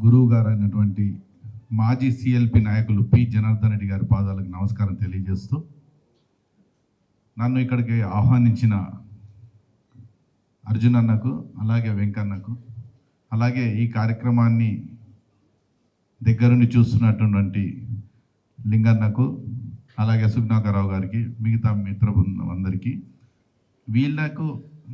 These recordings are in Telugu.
గురువు గారు అయినటువంటి మాజీ సిఎల్పి నాయకులు పి జనార్దన్ రెడ్డి గారి పాదాలకు నమస్కారం తెలియజేస్తూ నన్ను ఇక్కడికి ఆహ్వానించిన అర్జున్ అన్నకు అలాగే వెంకన్నకు అలాగే ఈ కార్యక్రమాన్ని దగ్గరుండి చూస్తున్నటువంటి లింగన్నకు అలాగే సుగ్నాకరావు గారికి మిగతా మిత్ర బృందం అందరికీ వీళ్ళకు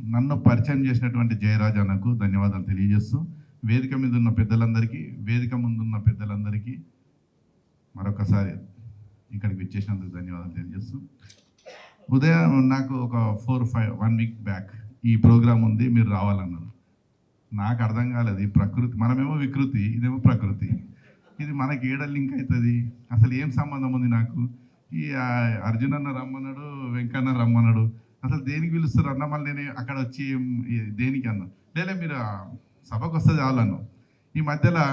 నన్ను పరిచయం చేసినటువంటి జయరాజ్ అన్నకు ధన్యవాదాలు తెలియజేస్తూ వేదిక మీద ఉన్న పెద్దలందరికీ వేదిక ముందున్న పెద్దలందరికీ మరొకసారి ఇక్కడికి వచ్చేసినందుకు ధన్యవాదాలు తెలియజేస్తూ. ఉదయం నాకు ఒక four five one week back ఈ ప్రోగ్రామ్ ఉంది మీరు రావాలన్నారు. నాకు అర్థం కాలేదు ఈ ప్రకృతి మనమేమో వికృతి ఇదేమో ప్రకృతి. ఇది మనకి ఏడ లింక్ అవుతుంది? అసలు ఏం సంబంధం ఉంది నాకు? ఈ అర్జున్ అన్న రమ్మన్నాడు వెంకన్న రమ్మన్నాడు. అసలు దేనికి పిలుస్తారు? అన్న మళ్ళీ నేను అక్కడ వచ్చి ఏం- దేనికి అన్నా? లేదా మీరు సభకు వస్తే చాలను ఈ మధ్యలో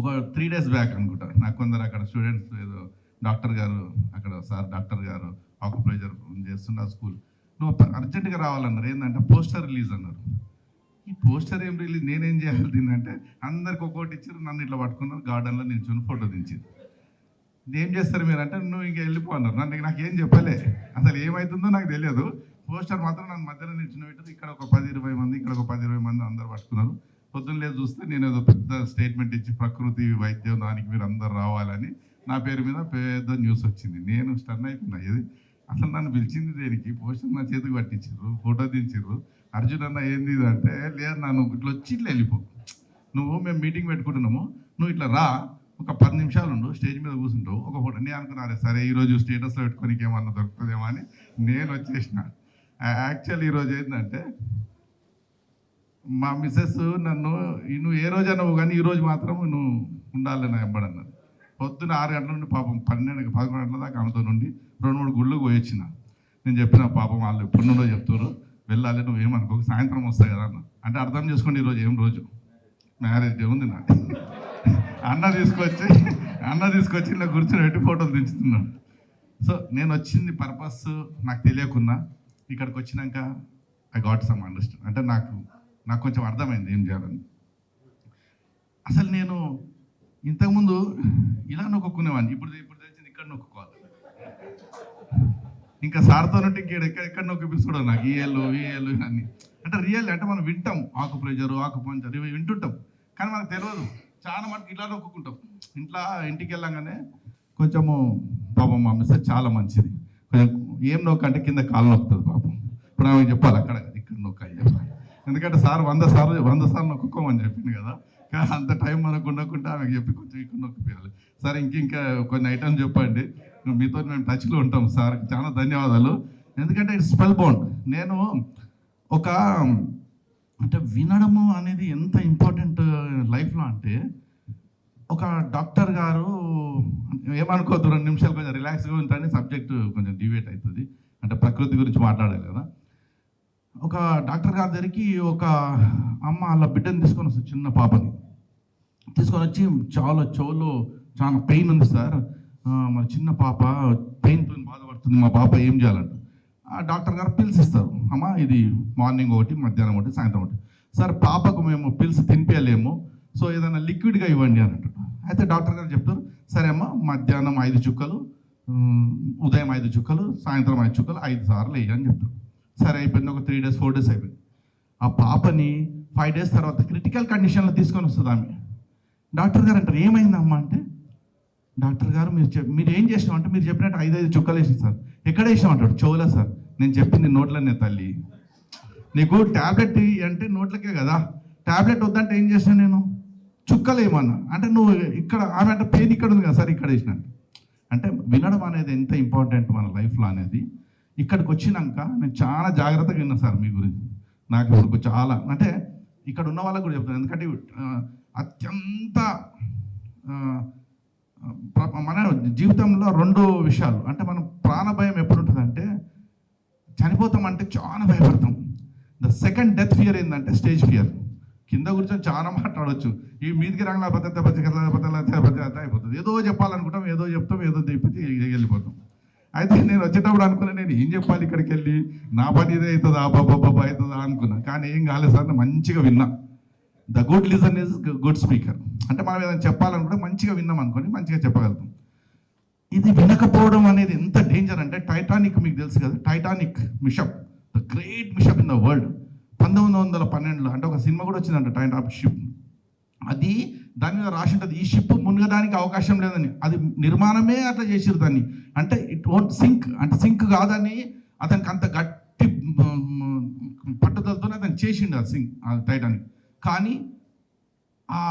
ఒక త్రీ డేస్ బ్యాక్ అనుకుంటా నాకు కొందరు అక్కడ స్టూడెంట్స్ ఏదో డాక్టర్ గారు అక్కడ సార్ డాక్టర్ గారు ఆక్యుప్రైజర్ చేస్తున్న స్కూల్. నువ్వు అర్జెంటుగా రావాలన్నారు ఏంటంటే పోస్టర్ రిలీజ్ అన్నారు. ఈ పోస్టర్ ఏం రిలీజ్ నేనేం చేయాలి దీన్ని అంటే అందరికి ఒక్కొక్కటి ఇచ్చారు నన్ను ఇట్లా పట్టుకున్నారు గార్డెన్లో నిల్చొని ఫోటో దించారు ఇది ఏం చేస్తారు మీరు అంటే నువ్వు ఇంకా వెళ్ళిపో అన్నారు. నన్ను నాకు ఏం చెప్పలే. అసలు ఏమవుతుందో నాకు తెలియదు. పోస్టర్ మాత్రం నన్ను మధ్యలో నిలిచిన పెట్టారు. ఇక్కడ ఒక పది ఇరవై మంది ఇక్కడ ఒక పది ఇరవై మంది అందరు పట్టుకున్నారు. పొద్దున్న లేదు చూస్తే నేను ఏదో పెద్ద స్టేట్మెంట్ ఇచ్చి ప్రకృతి వైద్యం దానికి మీరు అందరు రావాలని నా పేరు మీద పెద్ద న్యూస్ వచ్చింది. నేను స్టన్ అయిపోయినా. ఇది అసలు నన్ను పిలిచింది దేనికి? పోస్టర్ నా చేతికి పట్టించారు ఫోటో దించారు అర్జున్ అన్న ఏంది అంటే లేదు నన్ను ఇట్లా వచ్చి ఇట్లా వెళ్ళిపో. నువ్వు మేము మీటింగ్ పెట్టుకుంటున్నాము. నువ్వు ఇట్లా రా. ఒక పది నిమిషాలు ఉండు స్టేజ్ మీద కూర్చుంటావు. ఒక ఫోటో నేను అనుకున్నారే సరే ఈరోజు స్టేటస్లో పెట్టుకోనికి ఏమన్నా దొరుకుతుందేమో అని నేను వచ్చేసినాను యాక్చువల్ ఈరోజు ఏంటంటే మా మిస్సెస్ నన్ను నువ్వు ఏ రోజు అన్నావు కానీ ఈరోజు మాత్రం నువ్వు ఉండాలి నా ఎంబడన్నది పొద్దున్న ఆరు గంటల నుండి పాపం పన్నెండు పదకొండు గంటల దాకా ఆమెతో నుండి రెండు మూడు గుళ్ళకు పోయొచ్చిన నేను చెప్పిన పాపం వాళ్ళు ఎప్పటి నుండో చెప్తారు వెళ్ళాలి నువ్వు ఏమనుకో సాయంత్రం వస్తాయి కదా అన్న. అంటే అర్థం చేసుకోండి ఈరోజు ఏం రోజు. మ్యారేజ్ డే ఉంది నాకు. అన్న తీసుకొచ్చి అన్న తీసుకొచ్చి ఇలా కూర్చొని పెట్టి ఫోటోలు దించుతున్నాడు. సో నేను వచ్చింది పర్పస్ నాకు తెలియకున్నా. ఇక్కడికి వచ్చినాక ఐ గాట్ సమ్ అండర్స్టాండ్ అంటే నాకు నాకు కొంచెం అర్థమైంది ఏం చేయాలని. అసలు నేను ఇంతకుముందు ఇలా నొక్కునేవాడిని ఇప్పుడు ఇప్పుడు తెలిసింది ఇక్కడ నొక్కుకోవాలి. ఇంకా సార్తో ఇంకేడు ఇక్కడ ఎక్కడ ఎక్కడ నొక్కిపిస్తాడో నాకు. ఈ ఏళ్ళు ఈ ఏళ్ళు అంటే రియల్ అంటే మనం వింటాం. ఆకు ప్రెజరు ఆకు పంచర్ ఇవి వింటుంటాం. కానీ మనకు తెలియదు చాలా మనకి ఇట్లా నొక్కుంటాం ఇంట్లో ఇంటికి వెళ్ళంగానే కొంచెము పాపం మా మిస్సెస్ చాలా మంచిది. కొంచెం ఏం నొక్క అంటే కింద కాలు నొక్కుతుంది పాపం. ఇప్పుడు ఆమె చెప్పాలి అక్కడ ఇక్కడ నొక్క చెప్పాలి. ఎందుకంటే సార్ వంద సార్లు వంద సార్లు నొక్కుకోమని చెప్పింది కదా. కానీ అంత టైం మనకు ఉండకుండా ఆమెకు చెప్పి కొంచెం ఇక్కడ నొక్కిపోయాలి. సార్ ఇంక ఇంకా కొన్ని ఐటమ్స్ చెప్పండి. మీతో మేము టచ్లో ఉంటాం సార్. చాలా ధన్యవాదాలు. ఎందుకంటే ఇట్ స్పెల్ బౌండ్ నేను ఒక అంటే వినడము అనేది ఎంత ఇంపార్టెంట్ లైఫ్లో అంటే ఒక డాక్టర్ గారు ఏమనుకోవద్దు రెండు నిమిషాలు కొంచెం రిలాక్స్గా ఉంటారని సబ్జెక్ట్ కొంచెం డివేట్ అవుతుంది. అంటే ప్రకృతి గురించి మాట్లాడాలి కదా. ఒక డాక్టర్ గారి దగ్గరికి ఒక అమ్మ వాళ్ళ బిడ్డని తీసుకొని వస్తుంది చిన్న పాపని. తీసుకొని వచ్చి చాలా చెవులో చాలా పెయిన్ ఉంది సార్. మరి చిన్న పాప పెయిన్తో బాధపడుతుంది మా పాప ఏం చేయాలంట? ఆ డాక్టర్ గారు పిల్స్ ఇస్తారు. అమ్మ ఇది మార్నింగ్ ఒకటి మధ్యాహ్నం ఒకటి సాయంత్రం ఒకటి. సార్ పాపకు మేము పిల్స్ తినిపించలేము సో ఏదైనా లిక్విడ్గా ఇవ్వండి అని అయితే డాక్టర్ గారు చెప్తారు సరే అమ్మ మధ్యాహ్నం ఐదు చుక్కలు ఉదయం ఐదు చుక్కలు సాయంత్రం ఐదు చుక్కలు ఐదు సార్లు వేయని చెప్తారు. సరే అయిపోయింది. ఒక త్రీ డేస్ ఫోర్ డేస్ అయిపోయింది. ఆ పాపని ఫైవ్ డేస్ తర్వాత క్రిటికల్ కండిషన్లో తీసుకొని వస్తుంది ఆమె. డాక్టర్ గారు అంటారు ఏమైందమ్మా? అంటే డాక్టర్ గారు మీరు చెప్ మీరు ఏం చేసినాం అంటే మీరు చెప్పినట్టు ఐదు ఐదు చుక్కలు వేసింది సార్. ఎక్కడ వేసినాం అంటాడు. చెవులా సార్. నేను చెప్పింది నోట్లనే తల్లి. నీకు ట్యాబ్లెట్ అంటే నోట్లకే కదా. ట్యాబ్లెట్ వద్దంటే ఏం చేశాను నేను? చుక్కలు ఏమన్నా. అంటే నువ్వు ఇక్కడ ఆమె అంటే పెయిన్ ఇక్కడ ఉంది కదా సార్ ఇక్కడ వేసిన అంటే వినడం అనేది ఎంత ఇంపార్టెంట్ మన లైఫ్లో అనేది ఇక్కడికి వచ్చినాక నేను చాలా జాగ్రత్తగా విన్నా సార్ మీ గురించి. నాకు ఇప్పుడు చాలా అంటే ఇక్కడ ఉన్న వాళ్ళకు కూడా చెప్తాను ఎందుకంటే అత్యంత ప్ర- మన జీవితంలో రెండు విషయాలు. అంటే మనం ప్రాణ భయం ఎప్పుడు ఉంటుందంటే చనిపోతాం అంటే చాలా భయపడతాం. ద సెకండ్ డెత్ ఫియర్ ఏంటంటే స్టేజ్ ఫియర్ కింద కూర్చొని చాలా మాట్లాడవచ్చు ఈ మీదికి రంగుల బద్దత బద్దత అయిపోతుంది. ఏదో చెప్పాలనుకుంటాం ఏదో చెప్తాం ఏదో చెప్పి వెళ్ళిపోతాం. అయితే నేను వచ్చేటప్పుడు అనుకున్నా నేను ఏం చెప్పాలి ఇక్కడికి వెళ్ళి? నా పని ఇదే అవుతుందా? బాబా అవుతుందా అనుకున్నా. కానీ ఏం కాలేదు సార్ మంచిగా విన్నా. The good listen is good speaker అంటే మనం ఏదైనా చెప్పాలనుకుంటే మంచిగా విన్నాం అనుకోని మంచిగా చెప్పగలుగుతాం. ఇది వినకపోవడం అనేది ఎంత డేంజర్ అంటే టైటానిక్ మీకు తెలుసు కదా Titanic mishap the great mishap in the world పంతొమ్మిది వందల పన్నెండులో అంటే ఒక సినిమా కూడా వచ్చిందంట టైటానిక్ షిప్ అది దాని మీద రాసి ఉంటుంది. ఈ షిప్ మునగడానికి అవకాశం లేదని. అది నిర్మాణమే అట్లా చేసిరు దాన్ని. అంటే ఇట్ ఓంట్ సింక్ అంటే సింక్ కాదని అతనికి అంత గట్టి పట్టుదలతోనే అతను చేసిండు ఆ సింక్ టైటానిక్ కానీ ఆ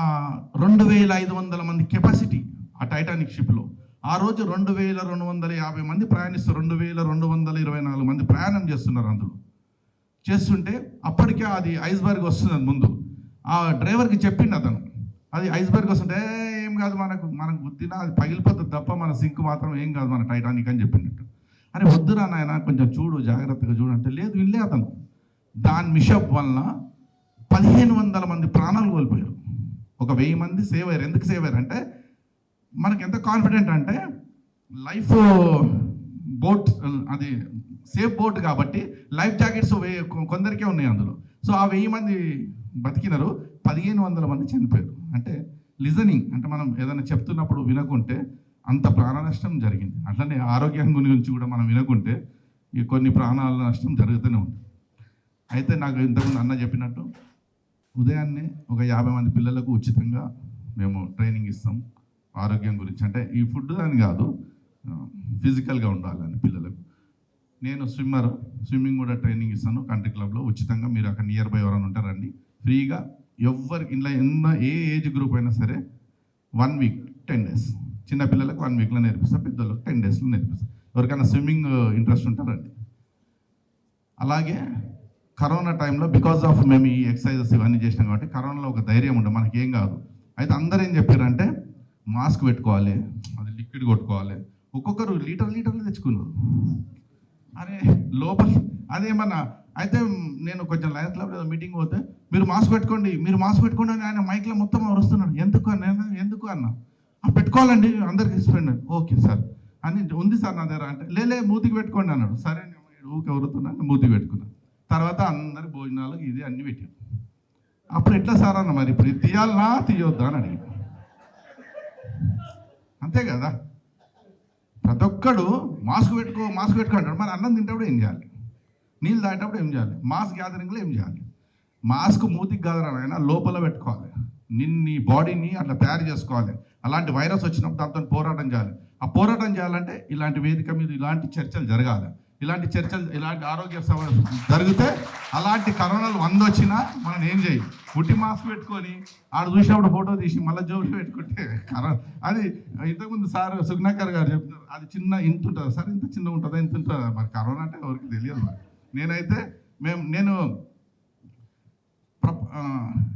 రెండు వేల ఐదు వందల మంది కెపాసిటీ ఆ టైటానిక్ షిప్లో ఆ రోజు రెండు వేల రెండు వందల యాభై మంది ప్రయాణిస్తారు రెండు వేల రెండు వందల ఇరవై నాలుగు మంది ప్రయాణం చేస్తున్నారు అందులో. చేస్తుంటే అప్పటికే అది ఐస్బర్గ్ వస్తుంది ముందు. ఆ డ్రైవర్కి చెప్పిండు అతను. అది ఐస్బర్గ్ వస్తుంటే ఏం కాదు మనకు మనకు బుద్ధినా? అది పగిలిపోతుంది తప్ప మన సింక్ మాత్రం ఏం కాదు మన టైటానిక్ అని చెప్పినట్టు అరే వద్దురా నాయన కొంచెం చూడు జాగ్రత్తగా చూడు అంటే లేదు వినలే అతను. దాని మిషప్ వలన పదిహేను వందల మంది ప్రాణాలు కోల్పోయారు. ఒక వెయ్యి మంది సేవ్ అయ్యారు. ఎందుకు సేవ్ అయ్యారు అంటే మనకి ఎంత కాన్ఫిడెంట్ అంటే లైఫ్ బోట్ అది సేఫ్ బోట్ కాబట్టి లైఫ్ జాకెట్స్ కొందరికే ఉన్నాయి అందులో. సో ఆ వెయ్యి మంది బతికినారు. పదిహేను వందల మంది చనిపోయారు. అంటే లిజనింగ్ అంటే మనం ఏదైనా చెప్తున్నప్పుడు వినకుంటే అంత ప్రాణ నష్టం జరిగింది. అట్లనే ఆరోగ్యం గురించి కూడా మనం వినకుంటే ఈ కొన్ని ప్రాణాల నష్టం జరుగుతూనే ఉంది. అయితే నాకు ఇంతకుముందు అన్న చెప్పినట్టు ఉదయాన్నే ఒక యాభై మంది పిల్లలకు ఉచితంగా మేము ట్రైనింగ్ ఇస్తాం ఆరోగ్యం గురించి. అంటే ఈ ఫుడ్ అని కాదు ఫిజికల్గా ఉండాలని పిల్లలకు. నేను స్విమ్మర్ స్విమ్మింగ్ కూడా ట్రైనింగ్ ఇస్తాను కంట్రీ క్లబ్లో ఉచితంగా మీరు అక్కడ నియర్ బై ఎవరైనా ఉంటారండి ఫ్రీగా ఎవరికి ఇంట్లో ఎన్న ఏ ఏజ్ గ్రూప్ అయినా సరే వన్ వీక్ టెన్ డేస్ చిన్నపిల్లలకు వన్ వీక్లో నేర్పిస్తాను పెద్దలకు టెన్ డేస్లో నేర్పిస్తాను ఎవరికైనా స్విమ్మింగ్ uh, ఇంట్రెస్ట్ ఉంటారండి అలాగే కరోనా టైంలో బికాజ్ ఆఫ్ మేము ఈ ఎక్సర్సైజెస్ ఇవన్నీ చేసినాం కాబట్టి కరోనాలో ఒక ధైర్యం ఉండదు మనకి ఏం కాదు. అయితే అందరూ ఏం చెప్పారంటే మాస్క్ పెట్టుకోవాలి అది లిక్విడ్ కొట్టుకోవాలి. ఒక్కొక్కరు లీటర్ లీటర్లు తెచ్చుకున్నారు. అరే లోపల అదేమన్నా? అయితే నేను కొంచెం లయన్స్ క్లబ్ ఏదో మీటింగ్ పోతే మీరు మాస్క్ పెట్టుకోండి మీరు మాస్క్ పెట్టుకోండి అని ఆయన మైక్లో మొత్తం వరుస్తున్నాడు ఎందుకు అన్న ఎందుకు అన్న? పెట్టుకోవాలండి అందరికి ఇచ్చిపోయింది ఓకే సార్. అని ఉంది సార్ నా దగ్గర అంటే లేలే మూతికి పెట్టుకోండి అన్నాడు. సరే నేను ఊరికి ఎవరుతున్నాను మూతికి పెట్టుకున్నాను తర్వాత అందరి భోజనాలు ఇది అన్ని పెట్టారు అప్పుడు ఎట్లా సార్ అన్న మరి? ఇప్పుడు ఇది తీయాలనా తీయొద్దా అని అడిగి అంతే కదా? ప్రతి ఒక్కడు మాస్క్ పెట్టుకో మాస్క్ పెట్టుకో అంటాడు. మరి అన్నం తింటప్పుడు ఏం చేయాలి? నీళ్ళు తాగేటప్పుడు ఏం చేయాలి? మాస్క్ గ్యాదరింగ్లో ఏం చేయాలి? మాస్క్ మూతికి కాదరా లోపల పెట్టుకోవాలి. నిన్ని బాడీని అట్లా తయారు చేసుకోవాలి. అలాంటి వైరస్ వచ్చినప్పుడు దాంతో పోరాటం చేయాలి. ఆ పోరాటం చేయాలంటే ఇలాంటి వేదిక మీద ఇలాంటి చర్చలు జరగాలి. ఇలాంటి చర్చలు ఇలాంటి ఆరోగ్య సభ జరిగితే అలాంటి కరోనాలు వంద వచ్చినా మనం ఏం చేయం? పుట్టి మాస్క్ పెట్టుకొని ఆడ చూసినప్పుడు ఫోటో తీసి మళ్ళీ జోబులు పెట్టుకుంటే కరోనా. అది ఇంతకుముందు సార్ సుగ్నాకర్ గారు చెప్తున్నారు అది చిన్న ఇంత ఉంటుందా సార్? ఇంత చిన్న ఉంటుందా? ఇంత ఉంటుందా? మరి కరోనా అంటే ఎవరికి తెలియదు మరి. నేనైతే మేము నేను ప్ర-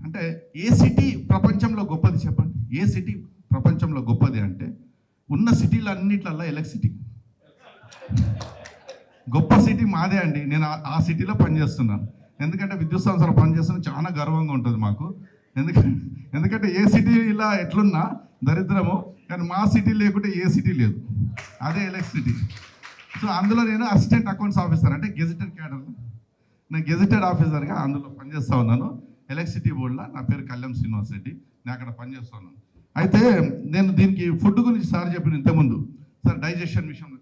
అంటే ఏ సిటీ ప్రపంచంలో గొప్పది చెప్పండి? ఏ సిటీ ప్రపంచంలో గొప్పది అంటే ఉన్న సిటీలు అన్నిట్లల్లో ఎలక్ట్రిసిటీ. గొప్ప సిటీ మాదే అండి. నేను ఆ- సిటీలో పనిచేస్తున్నాను. ఎందుకంటే విద్యుత్ సంస్థలో పనిచేస్తున్న చాలా గర్వంగా ఉంటుంది మాకు. ఎందుకంటే ఎందుకంటే ఏ సిటీ ఇలా ఎట్లున్నా దరిద్రము కానీ మా సిటీ లేకుంటే ఏ సిటీ లేదు. అదే ఎలక్ట్రిసిటీ. సో అందులో నేను అసిస్టెంట్ అకౌంట్స్ ఆఫీసర్ అంటే గెజిటెడ్ క్యాడర్. నేను గెజిటెడ్ ఆఫీసర్గా అందులో పనిచేస్తా ఉన్నాను. ఎలక్ట్రిసిటీ బోర్డులో నా పేరు కళ్యాణ్ శ్రీనివాస్ రెడ్డి. నేను అక్కడ పనిచేస్తున్నాను అయితే నేను దీనికి ఫుడ్ గురించి సార్ చెప్పిన ఇంతకుముందు. సార్ డైజెషన్ విషయం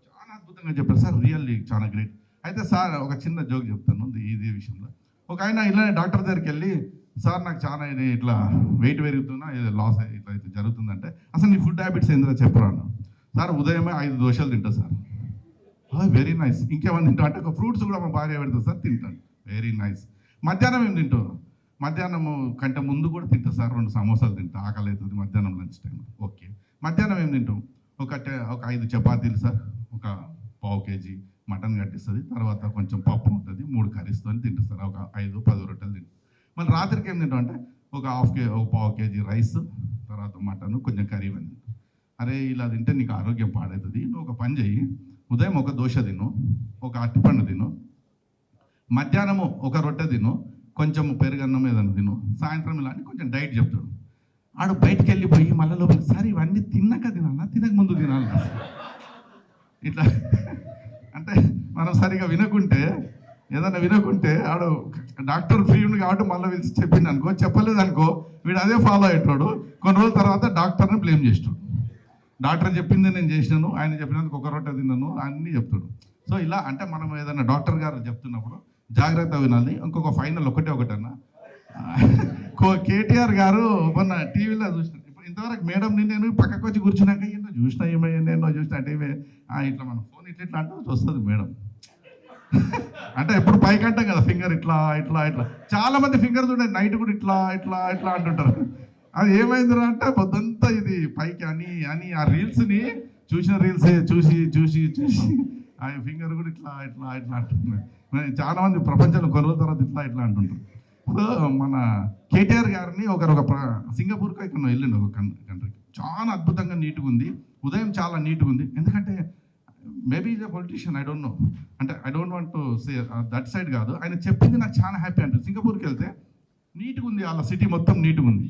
చాలా అద్భుతంగా చెప్పారు సార్ రియల్లీ చాలా గ్రేట్. అయితే సార్ ఒక చిన్న జోక్ చెప్తాను ఇది- విషయంలో. ఒక ఆయన ఇలానే డాక్టర్ దగ్గరికి వెళ్ళి సార్ నాకు చాలా ఇది ఇట్లా వెయిట్ పెరుగుతున్నా ఏదో లాస్ ఇట్లా అయితే జరుగుతుందంటే అసలు నీ ఫుడ్ హ్యాబిట్స్ ఏందో చెప్పరా సార్ ఉదయమే ఐదు దోశలు తింటా సార్. Very nice. ఇంకేమైనా తింటా అంటే ఒక ఫ్రూట్స్ కూడా మా భార్య పెడతా సార్ తింటాను వెరీ నైస్. మధ్యాహ్నం ఏం తింటావు? మధ్యాహ్నం కంటే ముందు కూడా తింటా సార్ రెండు సమోసాలు తింటా ఆకలి అవుతుంది మధ్యాహ్నం లంచ్ టైం ఓకే. మధ్యాహ్నం ఏం తింటాం ఒక ఒక ఐదు చపాతీలు సార్ ఒక పావు కేజీ మటన్ కట్టిస్తుంది తర్వాత కొంచెం పప్పు ఉంటుంది మూడు కర్రీస్తో తింటాం సార్. ఒక ఐదు పది రొట్టెలు తింటాం మళ్ళీ రాత్రికి ఏం తింటాం అంటే ఒక హాఫ్ కే ఒక పావు కేజీ రైస్ తర్వాత మటన్ కొంచెం కర్రీ ఇవన్నీ అరే ఇలా తింటే నీకు ఆరోగ్యం పాడవుతుంది నువ్వు ఒక పని చెయ్యి ఉదయం ఒక దోశ తిను ఒక అరటిపండు తిను మధ్యాహ్నము ఒక రొట్టె తిను కొంచెం పెరుగన్నం ఏదైనా తిను సాయంత్రం ఇలా అని కొంచెం డైట్ చెప్తాడు. ఆడు బయటికి వెళ్ళిపోయి మళ్ళీ లోపలికి సార్ ఇవన్నీ తిన్నాక తినాలా? తినక ముందు తినాలా? ఇట్లా అంటే మనం సరిగా వినకుంటే ఏదైనా వినకుంటే ఆడు డాక్టర్ ఫ్రీ ఉంది కాబట్టి మళ్ళీ పిలిచి చెప్పింది అనుకో చెప్పలేదు అనుకో వీడు అదే ఫాలో అయ్యేటోడు కొన్ని రోజుల తర్వాత డాక్టర్ని బ్లేమ్ చేస్తాడు. డాక్టర్ చెప్పింది నేను చేసినాను ఆయన చెప్పినందుకు ఒక రొట్టె తిన్నాను అన్నీ చెప్తాడు. సో ఇలా అంటే మనం ఏదైనా డాక్టర్ గారు చెప్తున్నప్పుడు జాగ్రత్త వినాలి. ఇంకొక ఫైనల్ ఒకటే ఒకటన్నా. కో- కేటీఆర్ గారు మొన్న టీవీలో చూసిన ఇంతవరకు మేడం నేను పక్కకు వచ్చి కూర్చున్నాక ఏంటో చూసినా ఏమయ్యా నేను చూసినా అంటే ఇవే, ఆ, ఇట్లా మన ఫోన్ ఇట్లా ఇట్లా అంటే వస్తుంది మేడం. అంటే ఎప్పుడు పైకి అంటాం కదా ఫింగర్ ఇట్లా ఇట్లా ఇట్లా. చాలా మంది ఫింగర్ చూడండి నైట్ కూడా ఇట్లా ఇట్లా ఇట్లా అంటుంటారు. అది ఏమైందిరా అంటే పొద్దంతా ఇది పైకి అని అని ఆ రీల్స్ని చూసిన రీల్స్ చూసి చూసి చూసి ఆ ఫింగర్ కూడా ఇట్లా ఇట్లా ఇట్లా అంటున్నారు చాలా మంది ప్రపంచంలో కొనుగోలు తర్వాత ఇట్లా ఇట్లా అంటుంటారు. సో మన కేటీఆర్ గారిని ఒకరు ఒక సింగపూర్కి ఇక్కడ వెళ్ళిండు ఒక కంట్రీకి చాలా అద్భుతంగా నీట్గా ఉంది. ఉదయం చాలా నీట్గా ఉంది. ఎందుకంటే maybe is a politician I don't know అంటే I don't want to say that side కాదు. ఆయన చెప్పింది నాకు చాలా హ్యాపీ అంటారు సింగపూర్కి వెళ్తే నీట్గా ఉంది. వాళ్ళ సిటీ మొత్తం నీట్గా ఉంది.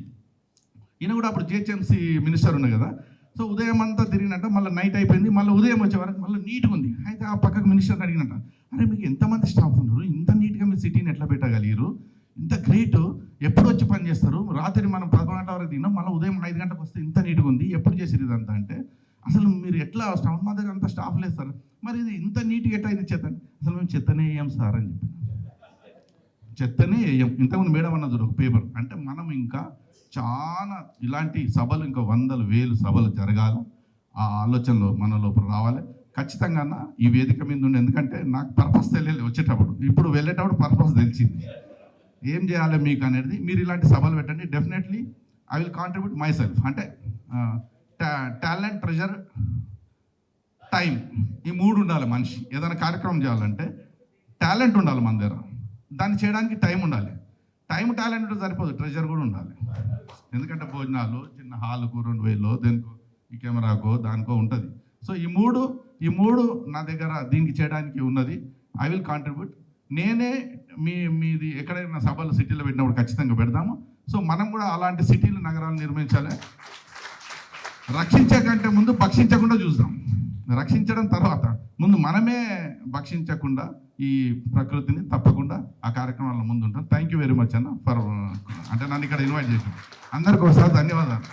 ఈయన కూడా అప్పుడు జిహెచ్ఎంసీ మినిస్టర్ ఉన్నాయి కదా. సో ఉదయం అంతా తిరిగినట్ట మళ్ళీ నైట్ అయిపోయింది. మళ్ళీ ఉదయం వచ్చే వరకు మళ్ళీ నీట్గా ఉంది. అయితే ఆ పక్కకు మినిస్టర్ అడిగినట్ట అరే మీకు ఎంతమంది స్టాఫ్ ఉన్నారు? ఇంత నీట్గా మీ సిటీని ఎట్లా పెట్టగలిగారు ఇంత గ్రేట్ ఎప్పుడు వచ్చి పని చేస్తారు? రాత్రి మనం పదకొండు గంటల వరకు తిన్నాం మళ్ళీ ఉదయం ఐదు గంటలకు వస్తే ఇంత నీట్గా ఉంది ఎప్పుడు చేసిరు ఇదంతా అంటే అసలు మీరు ఎట్లా స్టాఫ్ మా దగ్గర అంత స్టాఫ్ లేదు సార్. మరి ఇది ఇంత నీట్గా ఎట్లా ఇది చెత్త? అసలు మేము చెత్తనే వేయం సార్ అని చెప్పి చెత్తనే వేయం ఇంతకుముందు మేడం అన్న చూడు ఒక పేపర్. అంటే మనం ఇంకా చాలా ఇలాంటి సభలు ఇంకా వందలు వేలు సభలు జరగాలి. ఆ ఆలోచనలు మన లోపల రావాలి. ఖచ్చితంగా ఈ వేదిక మీద ఉండి ఎందుకంటే నాకు పర్పస్ తెలియలేదు వచ్చేటప్పుడు. ఇప్పుడు వెళ్ళేటప్పుడు పర్పస్ తెలిసింది. ఏం చేయాలి మీకు అనేది మీరు ఇలాంటి సభలు పెట్టండి. Definitely I will contribute myself అంటే టాలెంట్ ట్రెజర్ టైం ఈ మూడు ఉండాలి మనిషి. ఏదైనా కార్యక్రమం చేయాలంటే టాలెంట్ ఉండాలి మన దగ్గర. దాన్ని చేయడానికి టైం ఉండాలి. టైం టాలెంట్ ఉంటే సరిపోదు. ట్రెజర్ కూడా ఉండాలి. ఎందుకంటే భోజనాలు చిన్న హాల్కు రెండు వేలు దేనికో ఈ కెమెరాకో దానికో ఉంటుంది. సో ఈ మూడు ఈ మూడు నా దగ్గర దీనికి చేయడానికి ఉన్నది. ఐ విల్ కాంట్రిబ్యూట్ నేనే మీ మీది ఎక్కడైనా సభలు సిటీలో పెట్టినప్పుడు ఖచ్చితంగా పెడతాము. సో మనం కూడా అలాంటి సిటీలు నగరాలు నిర్మించాలి. రక్షించే కంటే ముందు భక్షించకుండా చూద్దాం. రక్షించడం తర్వాత ముందు మనమే భక్షించకుండా ఈ ప్రకృతిని తప్పకుండా ఆ కార్యక్రమాల ముందు ఉంటాం థ్యాంక్ యూ వెరీ మచ్ అన్న ఫర్ అంటే నన్ను ఇక్కడ ఇన్వైట్ చేసాను అందరికీ ఒకసారి ధన్యవాదాలు.